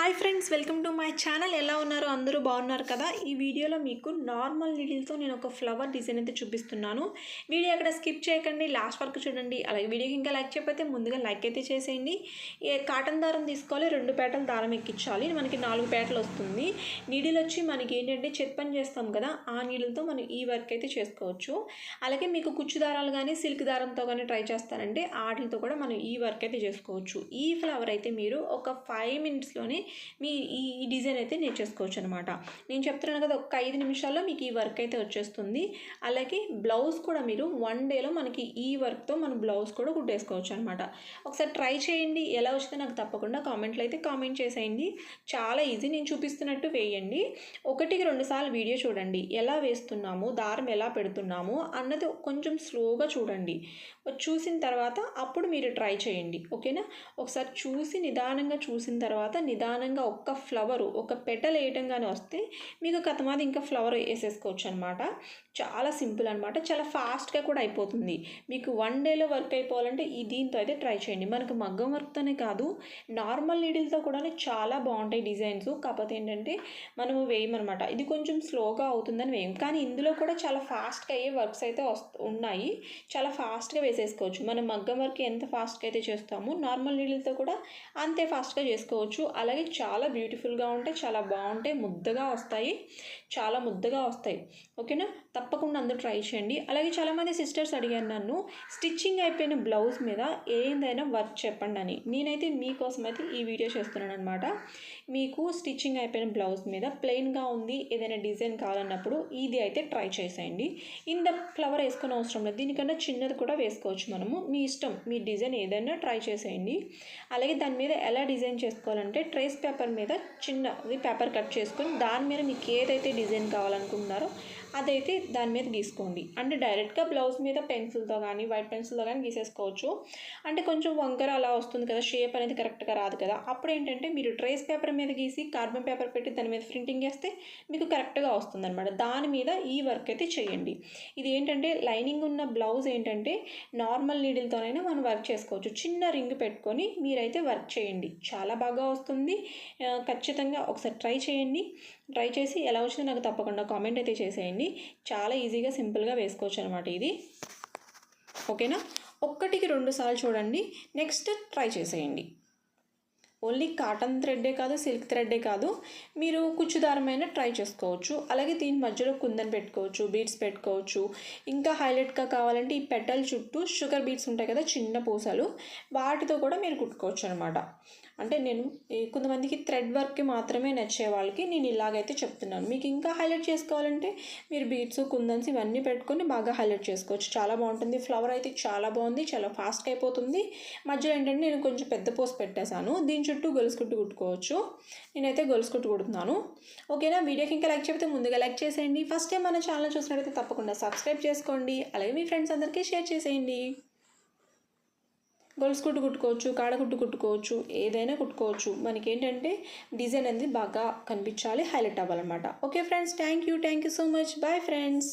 Hi friends welcome to my channel. ఎలా ఉన్నారు? అందరూ బాగున్నారు కదా? ఈ వీడియోలో మీకు నార్మల్ నీడిల్తో నేను ఒక ఫ్లవర్ డిజైన్ అయితే చూపిస్తున్నాను. వీడియో అక్కడ స్కిప్ చేయకండి లాస్ట్ వరకు చూడండి. అలాగే వీడియోకి ఇంకా లైక్ చెప్పైతే ముందుగా లైక్ అయితే చేసేయండి. కాటన్ దారం తీసుకోవాలి రెండు పేటలు దారం ఎక్కించాలి. మనకి నాలుగు పేటలు వస్తుంది. నీడిల్ వచ్చి మనకి ఏంటంటే చెట్ పని చేస్తాం కదా ఆ నీడిల్తో మనం ఈ వర్క్ అయితే చేసుకోవచ్చు. అలాగే మీకు కుచ్చు దారాలు కానీ సిల్క్ దారంతో కానీ ట్రై చేస్తారంటే వాటితో కూడా మనం ఈ వర్క్ అయితే చేసుకోవచ్చు. ఈ ఫ్లవర్ అయితే మీరు ఒక ఫైవ్ మినిట్స్లోనే మీ ఈ డిజైన్ అయితే నేర్చేసుకోవచ్చు అనమాట నేను చెప్తున్నాను కదా ఒక ఐదు నిమిషాల్లో మీకు ఈ వర్క్ అయితే వచ్చేస్తుంది. అలాగే బ్లౌజ్ కూడా మీరు వన్ డేలో మనకి ఈ వర్క్తో మన బ్లౌజ్ కూడా కుట్టేసుకోవచ్చు అనమాట ఒకసారి ట్రై చేయండి ఎలా వచ్చిందో నాకు తప్పకుండా కామెంట్లు అయితే కామెంట్ చేసేయండి. చాలా ఈజీ నేను చూపిస్తున్నట్టు వేయండి. ఒకటికి రెండు సార్లు వీడియో చూడండి. ఎలా వేస్తున్నాము దారం ఎలా పెడుతున్నాము అన్నది కొంచెం స్లోగా చూడండి. చూసిన తర్వాత అప్పుడు మీరు ట్రై చేయండి. ఓకేనా? ఒకసారి చూసి నిదానంగా చూసిన తర్వాత నిదానం నిదానంగా ఒక్క ఫ్లవరు ఒక పెటల్ వేయటంగానే వస్తే మీకు కథమాది ఇంకా ఫ్లవర్ వేసేసుకోవచ్చు అనమాట చాలా సింపుల్ అనమాట చాలా ఫాస్ట్గా కూడా అయిపోతుంది. మీకు వన్ డేలో వర్క్ అయిపోవాలంటే ఈ దీంతో అయితే ట్రై చేయండి. మనకు మగ్గం వర్క్తోనే కాదు నార్మల్ నీడిల్తో కూడా చాలా బాగుంటాయి డిజైన్స్. కాకపోతే ఏంటంటే మనము వేయమనమాట. ఇది కొంచెం స్లోగా అవుతుందని వేయం. కానీ ఇందులో కూడా చాలా ఫాస్ట్గా అయ్యే వర్క్స్ అయితే వస్తు ఉన్నాయి. చాలా ఫాస్ట్గా వేసేసుకోవచ్చు. మనం మగ్గం వర్క్ ఎంత ఫాస్ట్గా అయితే చేస్తామో నార్మల్ నీడిల్తో కూడా అంతే ఫాస్ట్గా చేసుకోవచ్చు. అలాగే చాలా బ్యూటిఫుల్గా ఉంటాయి చాలా బాగుంటాయి ముద్దగా వస్తాయి చాలా ముద్దగా వస్తాయి. ఓకేనా తప్పకుండా అందరూ ట్రై చేయండి. అలాగే చాలామంది సిస్టర్స్ అడిగారు నన్ను స్టిచ్చింగ్ అయిపోయిన బ్లౌజ్ మీద ఏదైనా వర్క్ చెప్పండి అని. నేనైతే మీకోసం అయితే ఈ వీడియో చేస్తున్నాను అనమాట మీకు స్టిచ్చింగ్ అయిపోయిన బ్లౌజ్ మీద ప్లెయిన్గా ఉంది ఏదైనా డిజైన్ కావాలన్నప్పుడు ఇది అయితే ట్రై చేసేయండి. ఇంత ఫ్లవర్ వేసుకునే అవసరం లేదు. దీనికన్నా చిన్నది కూడా వేసుకోవచ్చు మనము. మీ ఇష్టం మీ డిజైన్ ఏదైనా ట్రై చేసేయండి. అలాగే దాని మీద ఎలా డిజైన్ చేసుకోవాలంటే ట్రేస్ పేపర్ మీద చిన్నది పేపర్ కట్ చేసుకొని దాని మీద మీకు ఏదైతే డిజైన్ కావాలనుకుంటున్నారో అదైతే దాని మీద గీసుకోండి. అంటే డైరెక్ట్గా బ్లౌజ్ మీద పెన్సిల్తో కానీ వైట్ పెన్సిల్తో కానీ గీసేసుకోవచ్చు. అంటే కొంచెం వంకర అలా వస్తుంది కదా షేప్ అనేది కరెక్ట్గా రాదు కదా. అప్పుడు ఏంటంటే మీరు ట్రేస్ పేపర్ మీద గీసి కార్బన్ పేపర్ పెట్టి దాని మీద ప్రింటింగ్ చేస్తే మీకు కరెక్ట్గా వస్తుంది అనమాట దాని మీద ఈ వర్క్ అయితే చేయండి. ఇది ఏంటంటే లైనింగ్ ఉన్న బ్లౌజ్ ఏంటంటే నార్మల్ నీడిల్తోనైనా మనం వర్క్ చేసుకోవచ్చు. చిన్న రింగ్ పెట్టుకొని మీరైతే వర్క్ చేయండి. చాలా బాగా వస్తుంది. ఖచ్చితంగా ఒకసారి ట్రై చేయండి. ట్రై చేసి ఎలా వచ్చిందో నాకు తప్పకుండా కామెంట్ అయితే చేసేయండి. చాలా ఈజీగా సింపుల్గా వేసుకోవచ్చు అనమాట ఇది. ఓకేనా ఒక్కటికి రెండు సార్లు చూడండి. నెక్స్ట్ ట్రై చేసేయండి. ఓన్లీ కాటన్ థ్రెడ్డే కాదు సిల్క్ థ్రెడ్డే కాదు. మీరు కుచ్చుదారమైన ట్రై చేసుకోవచ్చు. అలాగే దీని మధ్యలో కుందన్ పెట్టుకోవచ్చు బీడ్స్ పెట్టుకోవచ్చు. ఇంకా హైలైట్గా కావాలంటే ఈ పెటల్ చుట్టూ షుగర్ బీడ్స్ ఉంటాయి కదా చిన్న పూసలు. వాటితో కూడా మీరు కుట్టుకోవచ్చు అనమాట అంటే నేను కొంతమందికి థ్రెడ్ వర్క్కి మాత్రమే నచ్చే వాళ్ళకి నేను ఇలాగైతే చెప్తున్నాను. మీకు ఇంకా హైలైట్ చేసుకోవాలంటే మీరు బీట్స్ కుందన్స్ ఇవన్నీ పెట్టుకొని బాగా హైలైట్ చేసుకోవచ్చు. చాలా బాగుంటుంది. ఫ్లవర్ అయితే చాలా బాగుంది. చాలా ఫాస్ట్గా అయిపోతుంది. మధ్యలో ఏంటంటే నేను కొంచెం పెద్ద పోస్ పెట్టేశాను. దీని చుట్టూ గొలుసు కుట్టు కుట్టుకోవచ్చు. నేనైతే గొలుసు కుట్టు కుడుతున్నాను. ఓకేనా? వీడియోకి ఇంకా లైక్ చెప్తే ముందుగా లైక్ చేసేయండి. ఫస్ట్ టైం మన ఛానల్ చూసినట్టయితే తప్పకుండా సబ్స్క్రైబ్ చేసుకోండి. అలాగే మీ ఫ్రెండ్స్ అందరికీ షేర్ చేసేయండి. గొలుసు కుట్టు కుట్టుకోవచ్చు కాడ కుట్టు కుట్టుకోవచ్చు ఏదైనా కుట్టుకోవచ్చు. మనకి ఏంటంటే డిజైన్ అనేది బాగా కనిపించాలి హైలైట్ అవ్వాలన్నమాట. Okay friends thank you thank you so much. Bye friends.